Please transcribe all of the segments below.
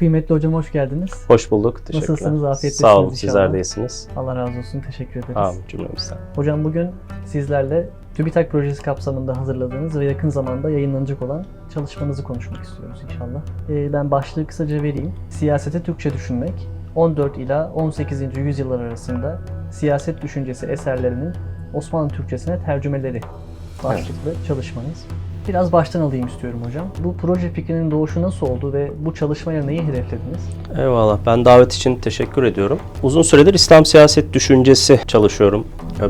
Kıymetli hocam hoş geldiniz. Hoş bulduk. Teşekkürler. Nasılsınız? Afiyettesiniz Sağ olun. inşallah. Sizler de iyisiniz. Allah razı olsun. Teşekkür ederiz. Amin cümlemizden. Hocam bugün sizlerle TÜBİTAK projesi kapsamında hazırladığınız ve yakın zamanda yayınlanacak olan çalışmanızı konuşmak istiyoruz inşallah. Ee, ben başlığı kısaca vereyim. Siyasete Türkçe düşünmek, 14 ila 18. yüzyıllar arasında siyaset düşüncesi eserlerinin Osmanlı Türkçesine tercümeleri başlıklı çalışmanız. Biraz baştan alayım istiyorum hocam. Bu proje fikrinin doğuşu nasıl oldu ve bu çalışmaya neyi hedeflediniz? Eyvallah. Ben davet için teşekkür ediyorum. Uzun süredir İslam siyaset düşüncesi çalışıyorum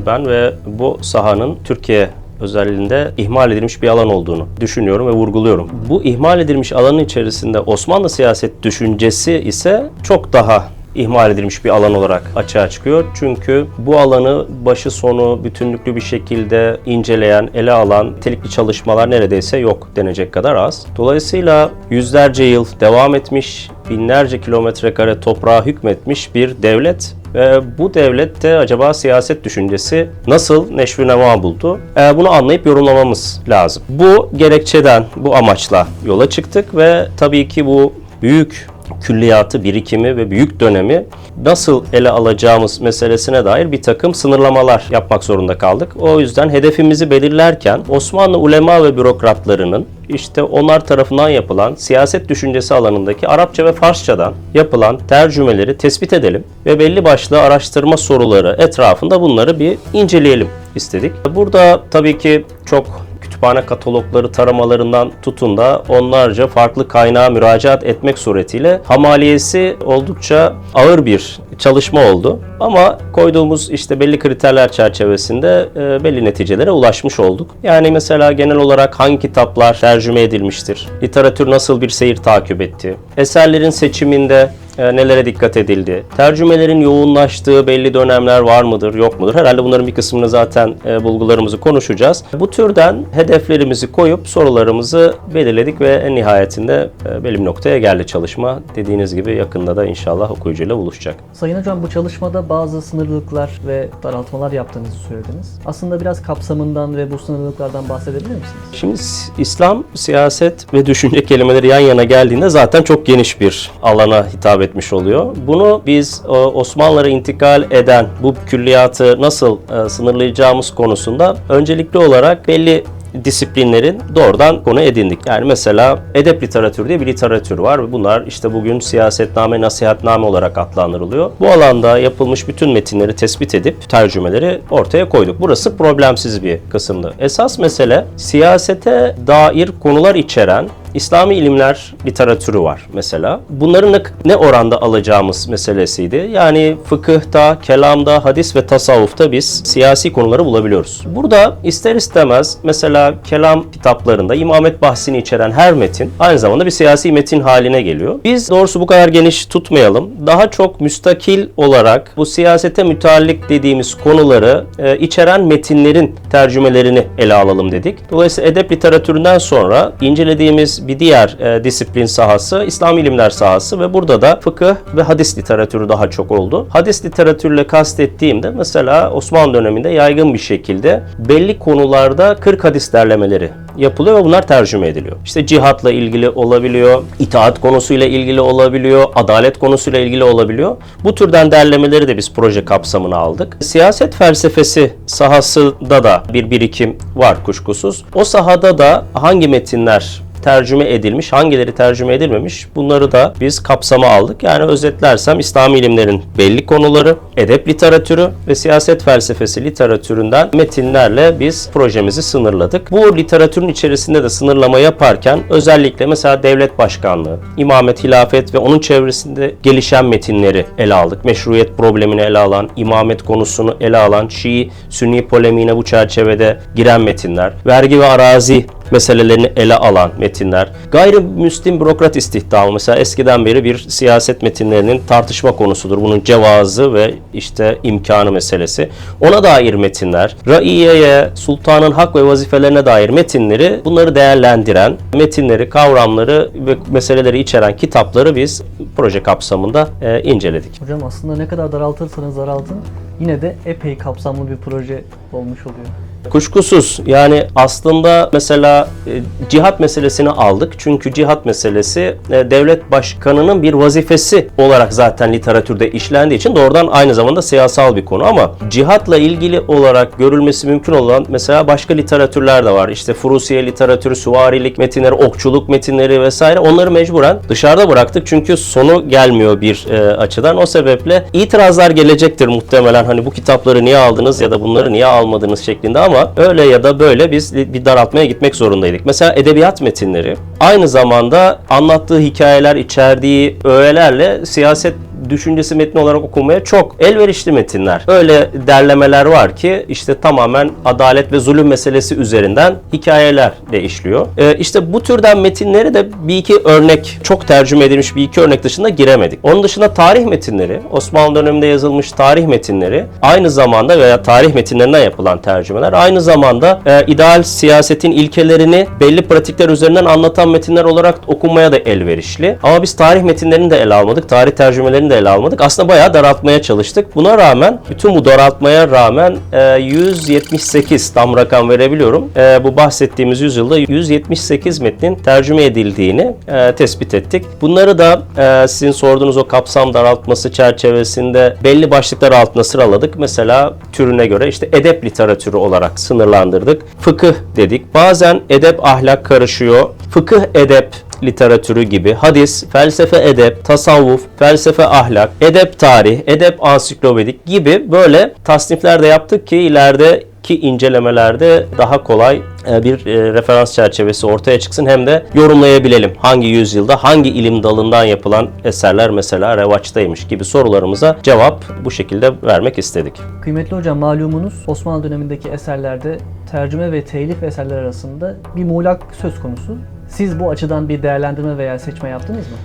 ben ve bu sahanın Türkiye özelliğinde ihmal edilmiş bir alan olduğunu düşünüyorum ve vurguluyorum. Bu ihmal edilmiş alanın içerisinde Osmanlı siyaset düşüncesi ise çok daha ihmal edilmiş bir alan olarak açığa çıkıyor. Çünkü bu alanı başı sonu bütünlüklü bir şekilde inceleyen, ele alan nitelikli çalışmalar neredeyse yok denecek kadar az. Dolayısıyla yüzlerce yıl devam etmiş, binlerce kilometre kare toprağa hükmetmiş bir devlet ve bu devlette acaba siyaset düşüncesi nasıl neşvi nema buldu? Ee, bunu anlayıp yorumlamamız lazım. Bu gerekçeden, bu amaçla yola çıktık ve tabii ki bu büyük külliyatı, birikimi ve büyük dönemi nasıl ele alacağımız meselesine dair bir takım sınırlamalar yapmak zorunda kaldık. O yüzden hedefimizi belirlerken Osmanlı ulema ve bürokratlarının işte onlar tarafından yapılan siyaset düşüncesi alanındaki Arapça ve Farsçadan yapılan tercümeleri tespit edelim ve belli başlı araştırma soruları etrafında bunları bir inceleyelim istedik. Burada tabii ki çok kütüphane katalogları taramalarından tutun da onlarca farklı kaynağa müracaat etmek suretiyle hamaliyesi oldukça ağır bir çalışma oldu. Ama koyduğumuz işte belli kriterler çerçevesinde e, belli neticelere ulaşmış olduk. Yani mesela genel olarak hangi kitaplar tercüme edilmiştir? Literatür nasıl bir seyir takip etti? Eserlerin seçiminde e, nelere dikkat edildi? Tercümelerin yoğunlaştığı belli dönemler var mıdır, yok mudur? Herhalde bunların bir kısmını zaten e, bulgularımızı konuşacağız. Bu türden hedeflerimizi koyup sorularımızı belirledik ve en nihayetinde e, belli bir noktaya geldi çalışma. Dediğiniz gibi yakında da inşallah okuyucuyla buluşacak. Sayın Hocam bu çalışmada bazı sınırlılıklar ve daraltmalar yaptığınızı söylediniz. Aslında biraz kapsamından ve bu sınırlılıklardan bahsedebilir misiniz? Şimdi İslam, siyaset ve düşünce kelimeleri yan yana geldiğinde zaten çok geniş bir alana hitap etmiş oluyor. Bunu biz e, Osmanlılara intikal eden bu külliyatı nasıl e, sınırlayacağımız konusunda öncelikli olarak belli disiplinlerin doğrudan konu edindik. Yani mesela edep literatürü diye bir literatür var ve bunlar işte bugün siyasetname, nasihatname olarak adlandırılıyor. Bu alanda yapılmış bütün metinleri tespit edip tercümeleri ortaya koyduk. Burası problemsiz bir kısımdı. Esas mesele siyasete dair konular içeren İslami ilimler literatürü var mesela. Bunları ne, ne oranda alacağımız meselesiydi. Yani fıkıhta, kelamda, hadis ve tasavvufta biz siyasi konuları bulabiliyoruz. Burada ister istemez mesela kelam kitaplarında imamet bahsini içeren her metin aynı zamanda bir siyasi metin haline geliyor. Biz doğrusu bu kadar geniş tutmayalım. Daha çok müstakil olarak bu siyasete müteallik dediğimiz konuları e, içeren metinlerin tercümelerini ele alalım dedik. Dolayısıyla edep literatüründen sonra incelediğimiz bir diğer e, disiplin sahası İslam ilimler sahası ve burada da fıkıh ve hadis literatürü daha çok oldu. Hadis literatürle kastettiğimde mesela Osmanlı döneminde yaygın bir şekilde belli konularda 40 hadis derlemeleri yapılıyor ve bunlar tercüme ediliyor. İşte cihatla ilgili olabiliyor, itaat konusuyla ilgili olabiliyor, adalet konusuyla ilgili olabiliyor. Bu türden derlemeleri de biz proje kapsamına aldık. Siyaset felsefesi sahasında da bir birikim var kuşkusuz. O sahada da hangi metinler tercüme edilmiş, hangileri tercüme edilmemiş bunları da biz kapsama aldık. Yani özetlersem İslami ilimlerin belli konuları, edep literatürü ve siyaset felsefesi literatüründen metinlerle biz projemizi sınırladık. Bu literatürün içerisinde de sınırlama yaparken özellikle mesela devlet başkanlığı, imamet, hilafet ve onun çevresinde gelişen metinleri ele aldık. Meşruiyet problemini ele alan, imamet konusunu ele alan, Şii, Sünni polemiğine bu çerçevede giren metinler, vergi ve arazi meselelerini ele alan metinler. Gayrimüslim bürokrat istihdamı mesela eskiden beri bir siyaset metinlerinin tartışma konusudur. Bunun cevazı ve işte imkanı meselesi. Ona dair metinler, raiyeye, sultanın hak ve vazifelerine dair metinleri bunları değerlendiren, metinleri, kavramları ve meseleleri içeren kitapları biz proje kapsamında e, inceledik. Hocam aslında ne kadar daraltırsanız daraltın yine de epey kapsamlı bir proje olmuş oluyor. Kuşkusuz yani aslında mesela e, cihat meselesini aldık. Çünkü cihat meselesi e, devlet başkanının bir vazifesi olarak zaten literatürde işlendiği için doğrudan aynı zamanda siyasal bir konu ama cihatla ilgili olarak görülmesi mümkün olan mesela başka literatürler de var. İşte Furusiye literatürü, süvarilik metinleri, okçuluk metinleri vesaire onları mecburen dışarıda bıraktık. Çünkü sonu gelmiyor bir e, açıdan. O sebeple itirazlar gelecektir muhtemelen. Hani bu kitapları niye aldınız ya da bunları niye almadınız şeklinde ama öyle ya da böyle biz bir daraltmaya gitmek zorundaydık. Mesela edebiyat metinleri aynı zamanda anlattığı hikayeler, içerdiği öğelerle siyaset düşüncesi metni olarak okumaya çok elverişli metinler. Öyle derlemeler var ki işte tamamen adalet ve zulüm meselesi üzerinden hikayeler de işliyor. Ee, işte bu türden metinleri de bir iki örnek, çok tercüme edilmiş bir iki örnek dışında giremedik. Onun dışında tarih metinleri, Osmanlı döneminde yazılmış tarih metinleri aynı zamanda veya tarih metinlerinden yapılan tercümeler aynı zamanda e, ideal siyasetin ilkelerini belli pratikler üzerinden anlatan metinler olarak okunmaya da elverişli. Ama biz tarih metinlerini de ele almadık. Tarih tercümelerini de ele almadık. Aslında bayağı daraltmaya çalıştık. Buna rağmen bütün bu daraltmaya rağmen e, 178 tam rakam verebiliyorum. E, bu bahsettiğimiz yüzyılda 178 metnin tercüme edildiğini e, tespit ettik. Bunları da e, sizin sorduğunuz o kapsam daraltması çerçevesinde belli başlıklar altında sıraladık. Mesela türüne göre işte edep literatürü olarak sınırlandırdık. Fıkıh dedik. Bazen edep ahlak karışıyor. Fıkıh edep literatürü gibi hadis, felsefe edep, tasavvuf, felsefe ahlak, edep tarih, edep ansiklopedik gibi böyle tasnifler de yaptık ki ilerideki incelemelerde daha kolay e, bir e, referans çerçevesi ortaya çıksın hem de yorumlayabilelim. Hangi yüzyılda hangi ilim dalından yapılan eserler mesela revaçtaymış gibi sorularımıza cevap bu şekilde vermek istedik. Kıymetli hocam malumunuz Osmanlı dönemindeki eserlerde tercüme ve telif eserler arasında bir muğlak söz konusu. Siz bu açıdan bir değerlendirme veya seçme yaptınız mı?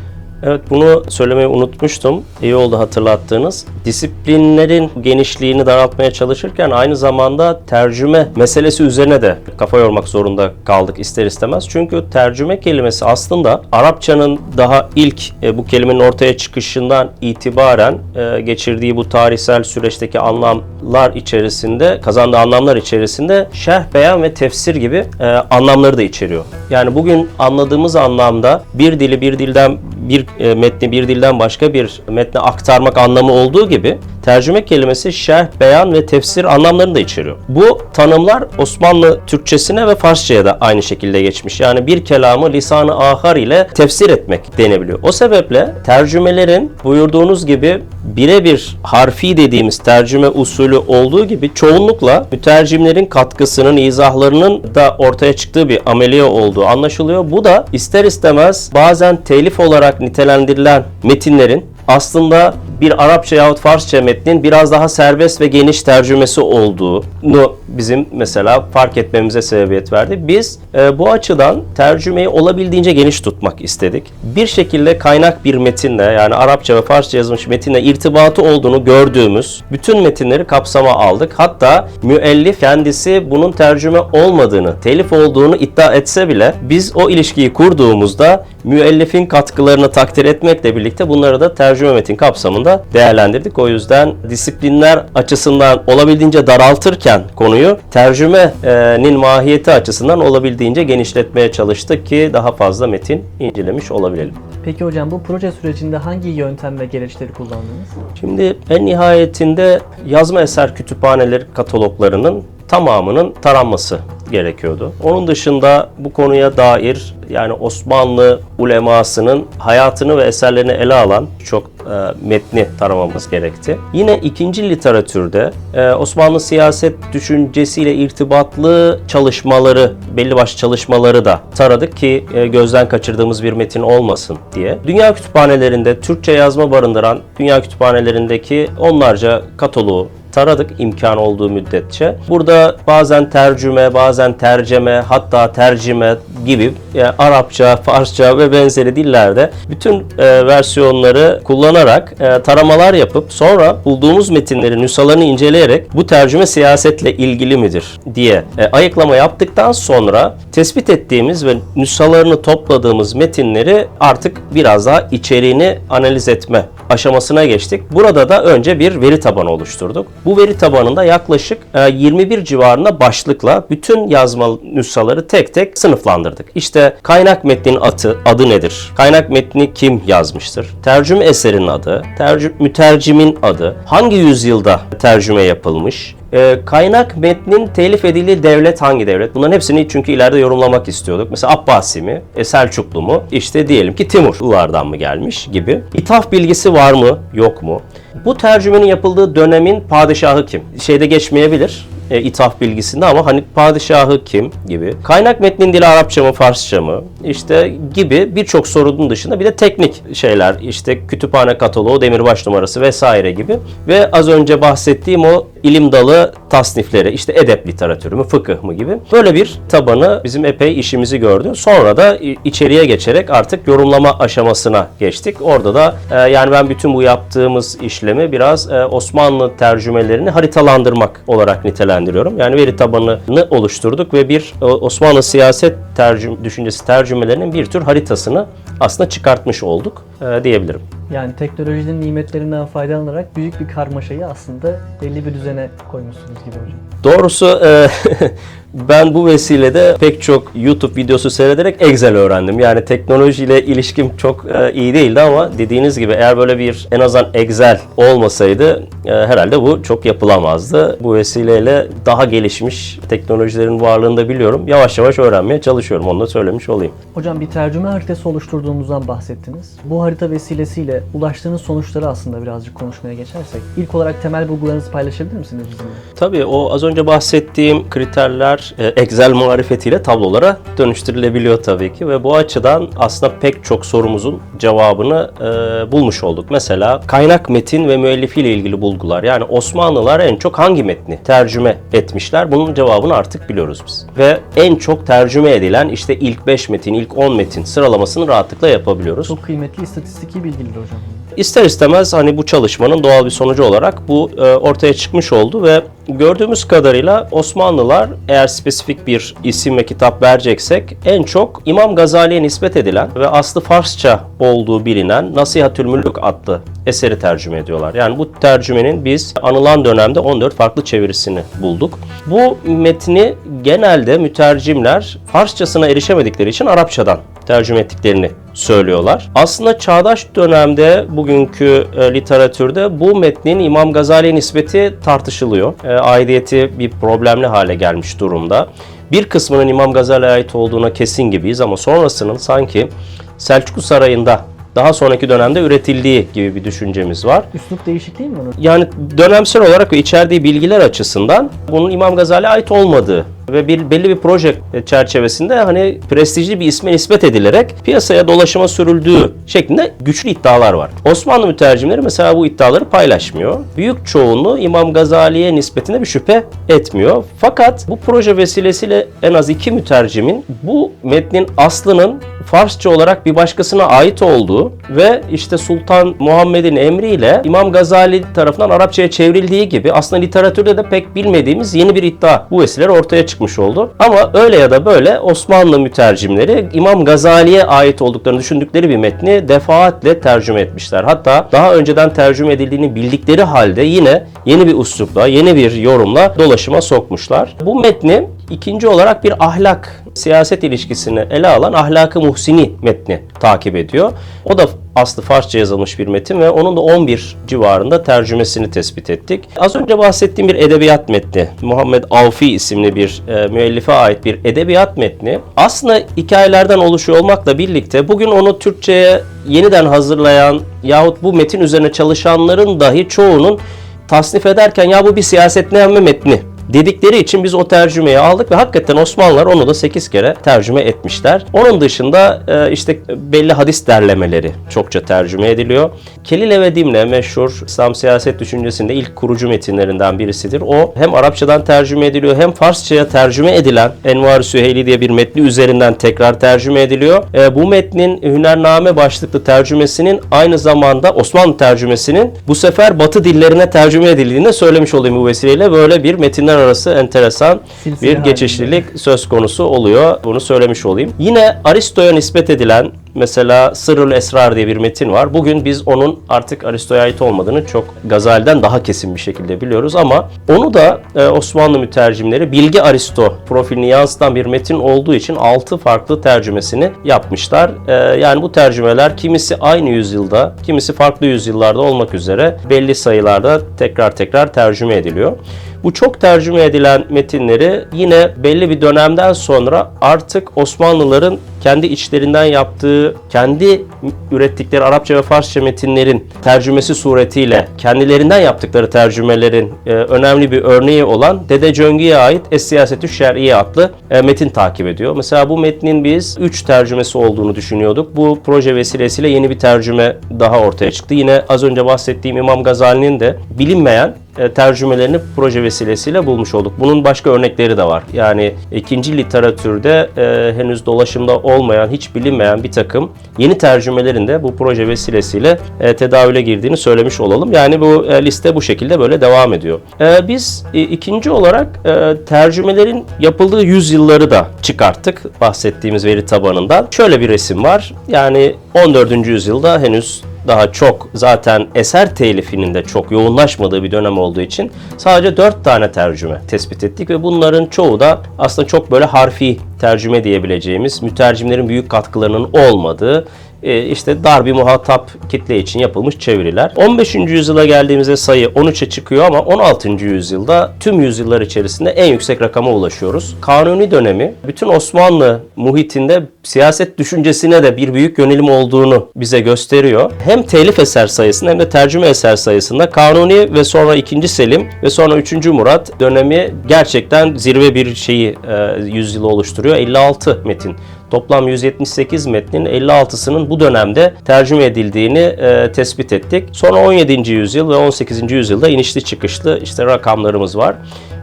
Evet bunu söylemeyi unutmuştum. İyi oldu hatırlattığınız. Disiplinlerin genişliğini daraltmaya çalışırken aynı zamanda tercüme meselesi üzerine de kafa yormak zorunda kaldık ister istemez. Çünkü tercüme kelimesi aslında Arapçanın daha ilk e, bu kelimenin ortaya çıkışından itibaren e, geçirdiği bu tarihsel süreçteki anlamlar içerisinde, kazandığı anlamlar içerisinde şerh, beyan ve tefsir gibi e, anlamları da içeriyor. Yani bugün anladığımız anlamda bir dili bir dilden bir e, metni bir dilden başka bir metne aktarmak anlamı olduğu gibi tercüme kelimesi şerh, beyan ve tefsir anlamlarını da içeriyor. Bu tanımlar Osmanlı Türkçesine ve Farsçaya da aynı şekilde geçmiş. Yani bir kelamı lisanı ahar ile tefsir etmek denebiliyor. O sebeple tercümelerin buyurduğunuz gibi birebir harfi dediğimiz tercüme usulü olduğu gibi çoğunlukla mütercimlerin katkısının, izahlarının da ortaya çıktığı bir ameliye olduğu anlaşılıyor. Bu da ister istemez bazen telif olarak nitelendirilen metinlerin aslında bir Arapça yahut Farsça metnin biraz daha serbest ve geniş tercümesi olduğunu bizim mesela fark etmemize sebebiyet verdi. Biz e, bu açıdan tercümeyi olabildiğince geniş tutmak istedik. Bir şekilde kaynak bir metinle yani Arapça ve Farsça yazılmış metinle irtibatı olduğunu gördüğümüz bütün metinleri kapsama aldık. Hatta müellif kendisi bunun tercüme olmadığını, telif olduğunu iddia etse bile biz o ilişkiyi kurduğumuzda müellifin katkılarını takdir etmekle birlikte bunları da tercüme metin kapsamında değerlendirdik. O yüzden disiplinler açısından olabildiğince daraltırken konuyu tercümenin mahiyeti açısından olabildiğince genişletmeye çalıştık ki daha fazla metin incelemiş olabilelim. Peki hocam bu proje sürecinde hangi yöntem ve gereçleri kullandınız? Şimdi en nihayetinde yazma eser kütüphaneleri kataloglarının tamamının taranması gerekiyordu. Onun dışında bu konuya dair yani Osmanlı ulemasının hayatını ve eserlerini ele alan çok e, metni taramamız gerekti. Yine ikinci literatürde e, Osmanlı siyaset düşüncesiyle irtibatlı çalışmaları, belli başlı çalışmaları da taradık ki e, gözden kaçırdığımız bir metin olmasın diye. Dünya kütüphanelerinde Türkçe yazma barındıran dünya kütüphanelerindeki onlarca kataloğu taradık imkan olduğu müddetçe. Burada bazen tercüme, bazen terceme, hatta tercime gibi yani Arapça, Farsça ve benzeri dillerde bütün e, versiyonları kullanarak e, taramalar yapıp sonra bulduğumuz metinlerin nüshalarını inceleyerek bu tercüme siyasetle ilgili midir diye e, ayıklama yaptıktan sonra tespit ettiğimiz ve nüshalarını topladığımız metinleri artık biraz daha içeriğini analiz etme aşamasına geçtik. Burada da önce bir veri tabanı oluşturduk. Bu veri tabanında yaklaşık e, 21 civarında başlıkla bütün yazma nüshaları tek tek sınıflandırdık. İşte kaynak metnin adı, adı nedir? Kaynak metni kim yazmıştır? Tercüme eserinin adı, tercü, mütercimin adı, hangi yüzyılda tercüme yapılmış? E, kaynak metnin telif edildiği devlet hangi devlet? Bunların hepsini çünkü ileride yorumlamak istiyorduk. Mesela Abbasi mi? E, Selçuklu mu? İşte diyelim ki Timurlulardan mı gelmiş gibi. İthaf bilgisi var mı? Yok mu? Bu tercümenin yapıldığı dönemin padişahı kim? Şeyde geçmeyebilir e, ithaf bilgisinde ama hani padişahı kim gibi. Kaynak metnin dili Arapça mı Farsça mı? İşte gibi birçok sorunun dışında bir de teknik şeyler işte kütüphane kataloğu, demirbaş numarası vesaire gibi. Ve az önce bahsettiğim o ilim dalı tasnifleri işte edep literatürü mü fıkıh mı gibi. Böyle bir tabanı bizim epey işimizi gördü. Sonra da içeriye geçerek artık yorumlama aşamasına geçtik. Orada da e, yani ben bütün bu yaptığımız işlemi biraz e, Osmanlı tercümelerini haritalandırmak olarak nitelendiriyorum. Yani veri tabanını oluşturduk ve bir e, Osmanlı siyaset tercüm düşüncesi tercümelerinin bir tür haritasını aslında çıkartmış olduk e, diyebilirim. Yani teknolojinin nimetlerinden faydalanarak büyük bir karmaşayı aslında belli bir düzene koymuşsunuz gibi hocam. Doğrusu e, ben bu vesilede pek çok YouTube videosu seyrederek Excel öğrendim. Yani teknolojiyle ilişkim çok e, iyi değildi ama dediğiniz gibi eğer böyle bir en azından Excel olmasaydı e, herhalde bu çok yapılamazdı. Bu vesileyle daha gelişmiş teknolojilerin varlığını da biliyorum. Yavaş yavaş öğrenmeye çalışıyorum. Onu da söylemiş olayım. Hocam bir tercüme haritası oluşturduğumuzdan bahsettiniz. Bu harita vesilesiyle ulaştığınız sonuçları aslında birazcık konuşmaya geçersek. İlk olarak temel bulgularınızı paylaşabilir misiniz bizimle? Tabii o az önce bahsettiğim kriterler e, Excel marifetiyle tablolara dönüştürülebiliyor tabii ki ve bu açıdan aslında pek çok sorumuzun cevabını e, bulmuş olduk. Mesela kaynak metin ve müellifiyle ilgili bulgular. Yani Osmanlılar en çok hangi metni tercüme etmişler? Bunun cevabını artık biliyoruz biz. Ve en çok tercüme edilen işte ilk 5 metin, ilk 10 metin sıralamasını rahatlıkla yapabiliyoruz. Çok kıymetli istatistiki bilgiler hocam. İster istemez hani bu çalışmanın doğal bir sonucu olarak bu e, ortaya çıkmış oldu ve gördüğümüz kadarıyla Osmanlılar eğer spesifik bir isim ve kitap vereceksek en çok İmam Gazali'ye nispet edilen ve aslı Farsça olduğu bilinen Nasihatül Mülük adlı eseri tercüme ediyorlar. Yani bu tercümenin biz anılan dönemde 14 farklı çevirisini bulduk. Bu metni genelde mütercimler Farsçasına erişemedikleri için Arapçadan tercüme ettiklerini söylüyorlar. Aslında çağdaş dönemde bugünkü e, literatürde bu metnin İmam Gazali'ye nispeti tartışılıyor. E, aidiyeti bir problemli hale gelmiş durumda. Bir kısmının İmam Gazali'ye ait olduğuna kesin gibiyiz ama sonrasının sanki Selçuklu Sarayı'nda daha sonraki dönemde üretildiği gibi bir düşüncemiz var. Üslup değişikliği mi var hocam? Yani dönemsel olarak ve içerdiği bilgiler açısından bunun İmam Gazali'ye ait olmadığı ve bir belli bir proje çerçevesinde hani prestijli bir isme nispet edilerek piyasaya dolaşıma sürüldüğü şeklinde güçlü iddialar var. Osmanlı mütercimleri mesela bu iddiaları paylaşmıyor. Büyük çoğunluğu İmam Gazali'ye nispetinde bir şüphe etmiyor. Fakat bu proje vesilesiyle en az iki mütercimin bu metnin aslının Farsça olarak bir başkasına ait olduğu ve işte Sultan Muhammed'in emriyle İmam Gazali tarafından Arapçaya çevrildiği gibi aslında literatürde de pek bilmediğimiz yeni bir iddia bu vesileyle ortaya çıkmış oldu. Ama öyle ya da böyle Osmanlı mütercimleri İmam Gazali'ye ait olduklarını düşündükleri bir metni defaatle tercüme etmişler. Hatta daha önceden tercüme edildiğini bildikleri halde yine yeni bir üslupla, yeni bir yorumla dolaşıma sokmuşlar. Bu metni ikinci olarak bir ahlak, siyaset ilişkisini ele alan Ahlak-ı Muhsini metni takip ediyor. O da aslı Farsça yazılmış bir metin ve onun da 11 civarında tercümesini tespit ettik. Az önce bahsettiğim bir edebiyat metni, Muhammed Avfi isimli bir e, müellife ait bir edebiyat metni. Aslında hikayelerden oluşuyor olmakla birlikte bugün onu Türkçe'ye yeniden hazırlayan yahut bu metin üzerine çalışanların dahi çoğunun tasnif ederken ya bu bir siyasetname metni dedikleri için biz o tercümeyi aldık ve hakikaten Osmanlılar onu da 8 kere tercüme etmişler. Onun dışında e, işte belli hadis derlemeleri çokça tercüme ediliyor. Kelile ve Dimle meşhur İslam siyaset düşüncesinde ilk kurucu metinlerinden birisidir. O hem Arapçadan tercüme ediliyor hem Farsçaya tercüme edilen Envar Süheyli diye bir metni üzerinden tekrar tercüme ediliyor. E, bu metnin Hünername başlıklı tercümesinin aynı zamanda Osmanlı tercümesinin bu sefer Batı dillerine tercüme edildiğini söylemiş olayım bu vesileyle. Böyle bir metinler arası enteresan Silsile bir halinde. geçişlilik söz konusu oluyor. Bunu söylemiş olayım. Yine Aristo'ya nispet edilen mesela Sırrül Esrar diye bir metin var. Bugün biz onun artık Aristo'ya ait olmadığını çok Gazali'den daha kesin bir şekilde biliyoruz ama onu da e, Osmanlı mütercimleri Bilgi Aristo profilini yansıtan bir metin olduğu için 6 farklı tercümesini yapmışlar. E, yani bu tercümeler kimisi aynı yüzyılda, kimisi farklı yüzyıllarda olmak üzere belli sayılarda tekrar tekrar tercüme ediliyor. Bu çok tercüme edilen metinleri yine belli bir dönemden sonra artık Osmanlıların kendi içlerinden yaptığı, kendi ürettikleri Arapça ve Farsça metinlerin tercümesi suretiyle kendilerinden yaptıkları tercümelerin e, önemli bir örneği olan Dede Cöngü'ye ait Es-Siyasetü Şer'iye adlı e, metin takip ediyor. Mesela bu metnin biz 3 tercümesi olduğunu düşünüyorduk. Bu proje vesilesiyle yeni bir tercüme daha ortaya çıktı. Yine az önce bahsettiğim İmam Gazali'nin de bilinmeyen tercümelerini proje vesilesiyle bulmuş olduk. Bunun başka örnekleri de var. Yani ikinci literatürde e, henüz dolaşımda olmayan, hiç bilinmeyen bir takım yeni tercümelerin de bu proje vesilesiyle e, tedavüle girdiğini söylemiş olalım. Yani bu e, liste bu şekilde böyle devam ediyor. E, biz e, ikinci olarak e, tercümelerin yapıldığı yüzyılları da çıkarttık bahsettiğimiz veri tabanından. Şöyle bir resim var. Yani 14. yüzyılda henüz daha çok zaten eser telifinin de çok yoğunlaşmadığı bir dönem olduğu için sadece 4 tane tercüme tespit ettik ve bunların çoğu da aslında çok böyle harfi tercüme diyebileceğimiz mütercimlerin büyük katkılarının olmadığı e, işte dar bir muhatap kitle için yapılmış çeviriler. 15. yüzyıla geldiğimizde sayı 13'e çıkıyor ama 16. yüzyılda tüm yüzyıllar içerisinde en yüksek rakama ulaşıyoruz. Kanuni dönemi bütün Osmanlı muhitinde siyaset düşüncesine de bir büyük yönelim olduğunu bize gösteriyor. Hem telif eser sayısında hem de tercüme eser sayısında Kanuni ve sonra 2. Selim ve sonra 3. Murat dönemi gerçekten zirve bir şeyi e, yüzyılı oluşturuyor. 56 metin Toplam 178 metnin 56'sının bu dönemde tercüme edildiğini e, tespit ettik. Sonra 17. yüzyıl ve 18. yüzyılda inişli çıkışlı işte rakamlarımız var.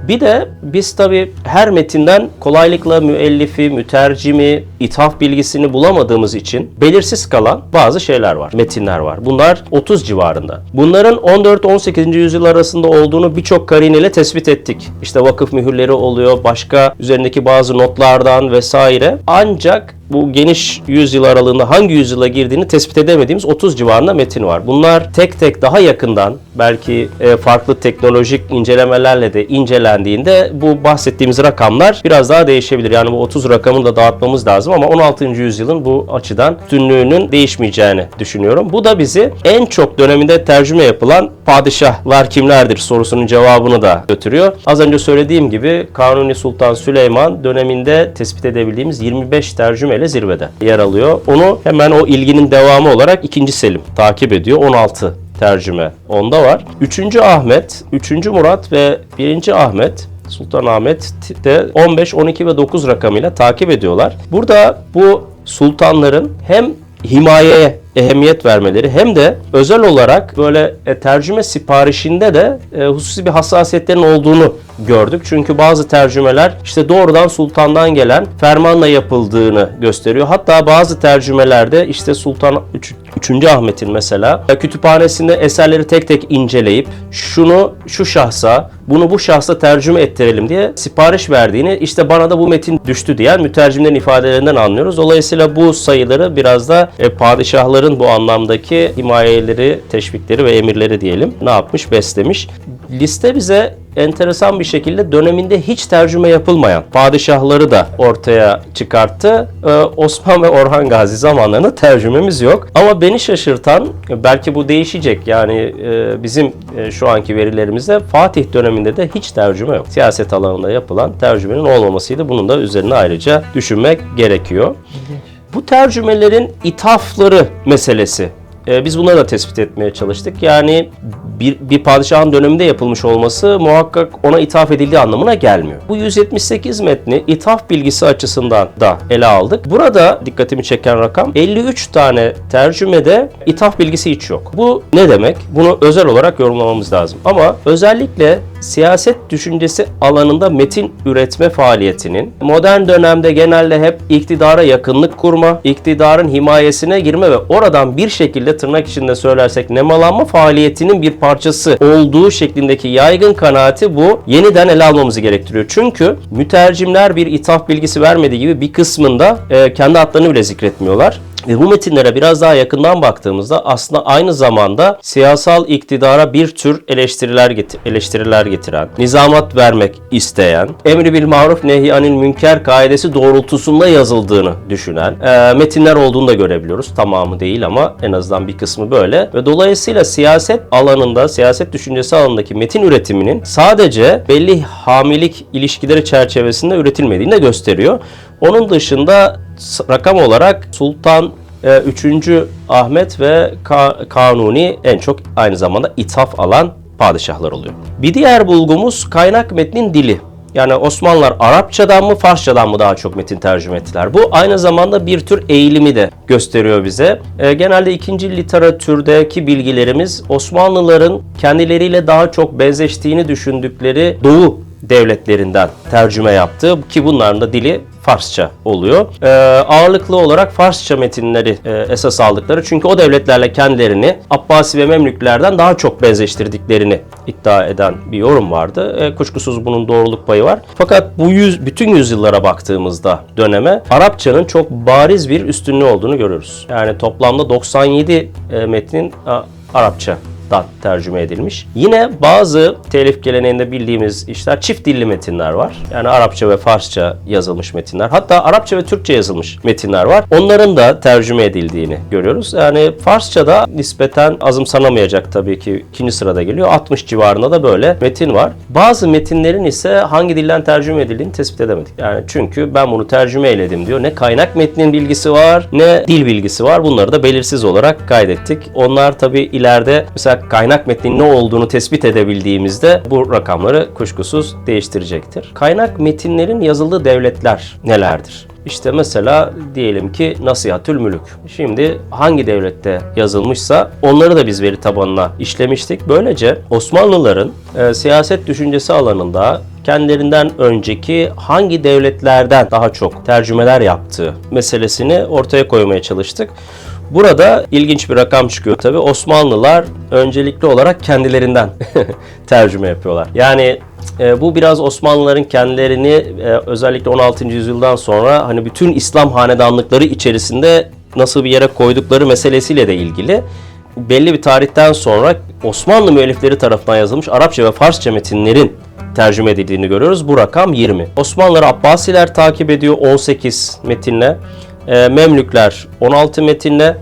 Bir de biz tabi her metinden kolaylıkla müellifi, mütercimi, ithaf bilgisini bulamadığımız için belirsiz kalan bazı şeyler var, metinler var. Bunlar 30 civarında. Bunların 14-18. yüzyıl arasında olduğunu birçok karineyle tespit ettik. İşte vakıf mühürleri oluyor, başka üzerindeki bazı notlardan vesaire. Ancak bu geniş yüzyıl aralığında hangi yüzyıla girdiğini tespit edemediğimiz 30 civarında metin var. Bunlar tek tek daha yakından belki e, farklı teknolojik incelemelerle de incelendiğinde bu bahsettiğimiz rakamlar biraz daha değişebilir. Yani bu 30 rakamını da dağıtmamız lazım ama 16. yüzyılın bu açıdan üstünlüğünün değişmeyeceğini düşünüyorum. Bu da bizi en çok döneminde tercüme yapılan padişahlar kimlerdir sorusunun cevabını da götürüyor. Az önce söylediğim gibi Kanuni Sultan Süleyman döneminde tespit edebildiğimiz 25 tercüme ile zirvede yer alıyor. Onu hemen o ilginin devamı olarak 2. Selim takip ediyor. 16 tercüme onda var. 3. Ahmet, 3. Murat ve 1. Ahmet Sultan Ahmet de 15, 12 ve 9 rakamıyla takip ediyorlar. Burada bu sultanların hem himayeye ehemmiyet vermeleri hem de özel olarak böyle e, tercüme siparişinde de e, hususi bir hassasiyetlerin olduğunu gördük. Çünkü bazı tercümeler işte doğrudan sultandan gelen fermanla yapıldığını gösteriyor. Hatta bazı tercümelerde işte Sultan 3. 3. Ahmet'in mesela kütüphanesinde eserleri tek tek inceleyip şunu şu şahsa, bunu bu şahsa tercüme ettirelim diye sipariş verdiğini işte bana da bu metin düştü diyen mütercimlerin ifadelerinden anlıyoruz. Dolayısıyla bu sayıları biraz da e, padişahların bu anlamdaki himayeleri, teşvikleri ve emirleri diyelim ne yapmış, beslemiş. Liste bize enteresan bir şekilde döneminde hiç tercüme yapılmayan padişahları da ortaya çıkarttı. Ee, Osman ve Orhan Gazi zamanlarında tercümemiz yok. Ama beni şaşırtan, belki bu değişecek yani e, bizim e, şu anki verilerimizde Fatih döneminde de hiç tercüme yok. Siyaset alanında yapılan tercümenin olmamasıydı. Bunun da üzerine ayrıca düşünmek gerekiyor. Bu tercümelerin ithafları meselesi e, biz bunları da tespit etmeye çalıştık. Yani bir, bir padişahın döneminde yapılmış olması muhakkak ona ithaf edildiği anlamına gelmiyor. Bu 178 metni ithaf bilgisi açısından da ele aldık. Burada dikkatimi çeken rakam 53 tane tercümede ithaf bilgisi hiç yok. Bu ne demek? Bunu özel olarak yorumlamamız lazım. Ama özellikle siyaset düşüncesi alanında metin üretme faaliyetinin modern dönemde genelde hep iktidara yakınlık kurma, iktidarın himayesine girme ve oradan bir şekilde tırnak içinde söylersek nemalanma faaliyetinin bir parçası olduğu şeklindeki yaygın kanaati bu yeniden ele almamızı gerektiriyor. Çünkü mütercimler bir ithaf bilgisi vermediği gibi bir kısmında e, kendi adlarını bile zikretmiyorlar. Ve bu metinlere biraz daha yakından baktığımızda aslında aynı zamanda siyasal iktidara bir tür eleştiriler getir eleştiriler getiren, nizamat vermek isteyen, emri bil maruf nehy anil münker kaidesi doğrultusunda yazıldığını düşünen e, metinler olduğunu da görebiliyoruz. Tamamı değil ama en azından bir kısmı böyle. Ve dolayısıyla siyaset alanında, siyaset düşüncesi alanındaki metin üretiminin sadece belli hamilik ilişkileri çerçevesinde üretilmediğini de gösteriyor. Onun dışında rakam olarak Sultan e, 3. Ahmet ve Ka- Kanuni en çok aynı zamanda ithaf alan padişahlar oluyor. Bir diğer bulgumuz kaynak metnin dili. Yani Osmanlılar Arapçadan mı Farsçadan mı daha çok metin tercüme ettiler? Bu aynı zamanda bir tür eğilimi de gösteriyor bize. E, genelde ikinci literatürdeki bilgilerimiz Osmanlıların kendileriyle daha çok benzeştiğini düşündükleri Doğu devletlerinden tercüme yaptı ki bunların da dili Farsça oluyor. Ee, ağırlıklı olarak Farsça metinleri e, esas aldıkları çünkü o devletlerle kendilerini Abbasi ve Memlüklerden daha çok benzeştirdiklerini iddia eden bir yorum vardı. E, kuşkusuz bunun doğruluk payı var. Fakat bu yüz, bütün yüzyıllara baktığımızda döneme Arapçanın çok bariz bir üstünlüğü olduğunu görürüz. Yani toplamda 97 e, metnin a, Arapça dan tercüme edilmiş. Yine bazı telif geleneğinde bildiğimiz işler çift dilli metinler var. Yani Arapça ve Farsça yazılmış metinler. Hatta Arapça ve Türkçe yazılmış metinler var. Onların da tercüme edildiğini görüyoruz. Yani Farsça'da nispeten azımsanamayacak tabii ki ikinci sırada geliyor. 60 civarında da böyle metin var. Bazı metinlerin ise hangi dilden tercüme edildiğini tespit edemedik. Yani çünkü ben bunu tercüme eyledim diyor. Ne kaynak metnin bilgisi var ne dil bilgisi var. Bunları da belirsiz olarak kaydettik. Onlar tabii ileride mesela kaynak metnin ne olduğunu tespit edebildiğimizde bu rakamları kuşkusuz değiştirecektir. Kaynak metinlerin yazıldığı devletler nelerdir? İşte mesela diyelim ki Nasihatül Mülük. Şimdi hangi devlette yazılmışsa onları da biz veri tabanına işlemiştik. Böylece Osmanlıların e, siyaset düşüncesi alanında kendilerinden önceki hangi devletlerden daha çok tercümeler yaptığı meselesini ortaya koymaya çalıştık. Burada ilginç bir rakam çıkıyor tabi. Osmanlılar öncelikli olarak kendilerinden tercüme yapıyorlar. Yani e, bu biraz Osmanlıların kendilerini e, özellikle 16. yüzyıldan sonra hani bütün İslam hanedanlıkları içerisinde nasıl bir yere koydukları meselesiyle de ilgili. Belli bir tarihten sonra Osmanlı müellifleri tarafından yazılmış Arapça ve Farsça metinlerin tercüme edildiğini görüyoruz. Bu rakam 20. Osmanlıları Abbasiler takip ediyor 18 metinle. E, Memlükler 16 metinle.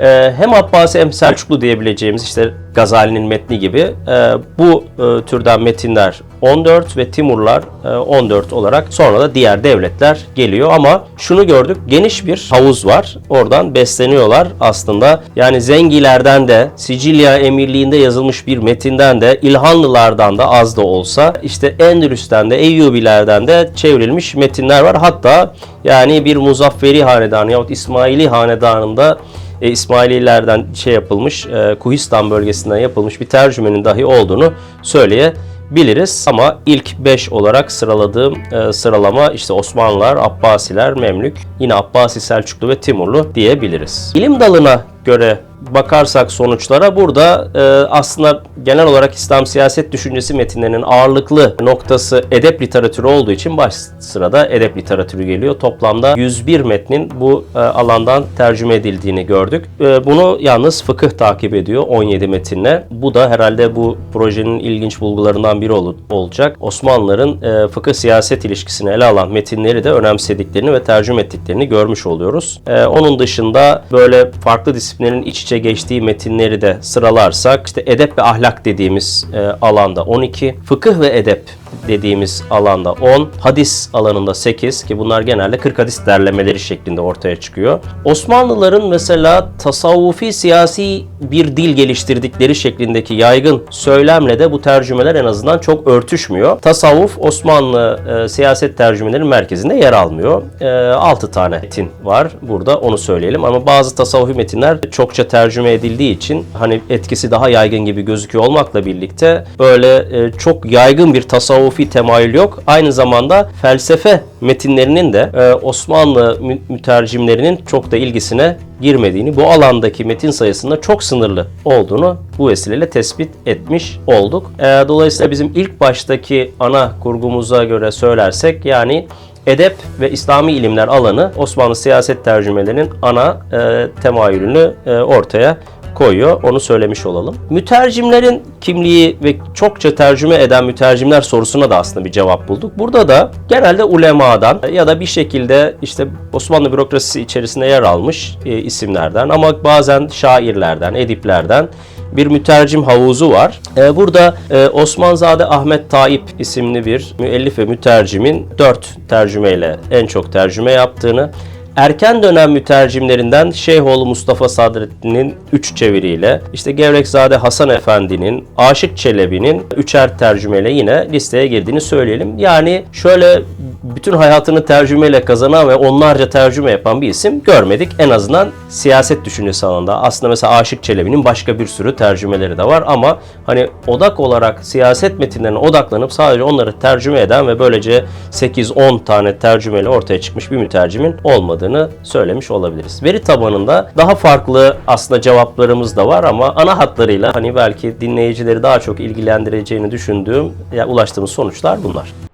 E, hem Abbasi hem Selçuklu diyebileceğimiz işte Gazali'nin metni gibi e, bu e, türden metinler 14 ve Timurlar e, 14 olarak sonra da diğer devletler geliyor ama şunu gördük geniş bir havuz var. Oradan besleniyorlar aslında. Yani Zengilerden de Sicilya Emirliği'nde yazılmış bir metinden de İlhanlılardan da az da olsa işte Endülüs'ten de Eyyubilerden de çevrilmiş metinler var. Hatta yani bir Muzafferi hanedanı yahut İsmaili hanedanında e, İsmaililerden şey yapılmış, e, Kuhistan bölgesinden yapılmış bir tercümenin dahi olduğunu söyleyebiliriz. Ama ilk 5 olarak sıraladığım e, sıralama işte Osmanlılar, Abbasiler, Memlük, yine Abbasi, Selçuklu ve Timurlu diyebiliriz. İlim dalına göre bakarsak sonuçlara burada e, aslında genel olarak İslam siyaset düşüncesi metinlerinin ağırlıklı noktası edep literatürü olduğu için baş sırada edep literatürü geliyor. Toplamda 101 metnin bu e, alandan tercüme edildiğini gördük. E, bunu yalnız fıkıh takip ediyor 17 metinle. Bu da herhalde bu projenin ilginç bulgularından biri ol- olacak. Osmanlıların e, fıkıh siyaset ilişkisini ele alan metinleri de önemsediklerini ve tercüme ettiklerini görmüş oluyoruz. E, onun dışında böyle farklı disiplinlerin iç içe geçtiği metinleri de sıralarsak işte edep ve ahlak dediğimiz e, alanda 12, fıkıh ve edep dediğimiz alanda 10, hadis alanında 8 ki bunlar genelde 40 hadis derlemeleri şeklinde ortaya çıkıyor. Osmanlıların mesela tasavvufi siyasi bir dil geliştirdikleri şeklindeki yaygın söylemle de bu tercümeler en azından çok örtüşmüyor. Tasavvuf Osmanlı e, siyaset tercümelerinin merkezinde yer almıyor. E, 6 tane metin var burada onu söyleyelim ama bazı tasavvufi metinler çokça tercüme edildiği için hani etkisi daha yaygın gibi gözüküyor olmakla birlikte böyle e, çok yaygın bir tasavvuf tasavvufi temayül yok. Aynı zamanda felsefe metinlerinin de e, Osmanlı mü- mütercimlerinin çok da ilgisine girmediğini, bu alandaki metin sayısında çok sınırlı olduğunu bu vesileyle tespit etmiş olduk. E, dolayısıyla bizim ilk baştaki ana kurgumuza göre söylersek yani edep ve İslami ilimler alanı Osmanlı siyaset tercümelerinin ana e, temayülünü e, ortaya koyuyor. Onu söylemiş olalım. Mütercimlerin kimliği ve çokça tercüme eden mütercimler sorusuna da aslında bir cevap bulduk. Burada da genelde ulemadan ya da bir şekilde işte Osmanlı bürokrasisi içerisinde yer almış e, isimlerden ama bazen şairlerden, ediplerden bir mütercim havuzu var. E, burada e, Osmanzade Ahmet Taip isimli bir müellif ve mütercimin dört tercümeyle en çok tercüme yaptığını, Erken dönem mütercimlerinden Şeyhoğlu Mustafa Sadrettin'in 3 çeviriyle, işte Gevrekzade Hasan Efendi'nin, Aşık Çelebi'nin üçer tercümeyle yine listeye girdiğini söyleyelim. Yani şöyle bütün hayatını tercümeyle kazanan ve onlarca tercüme yapan bir isim görmedik. En azından siyaset düşüncesi alanında. Aslında mesela Aşık Çelebi'nin başka bir sürü tercümeleri de var ama hani odak olarak siyaset metinlerine odaklanıp sadece onları tercüme eden ve böylece 8-10 tane tercümeyle ortaya çıkmış bir mütercimin olmadığını söylemiş olabiliriz. Veri tabanında daha farklı aslında cevaplarımız da var ama ana hatlarıyla hani belki dinleyicileri daha çok ilgilendireceğini düşündüğüm ya ulaştığımız sonuçlar bunlar.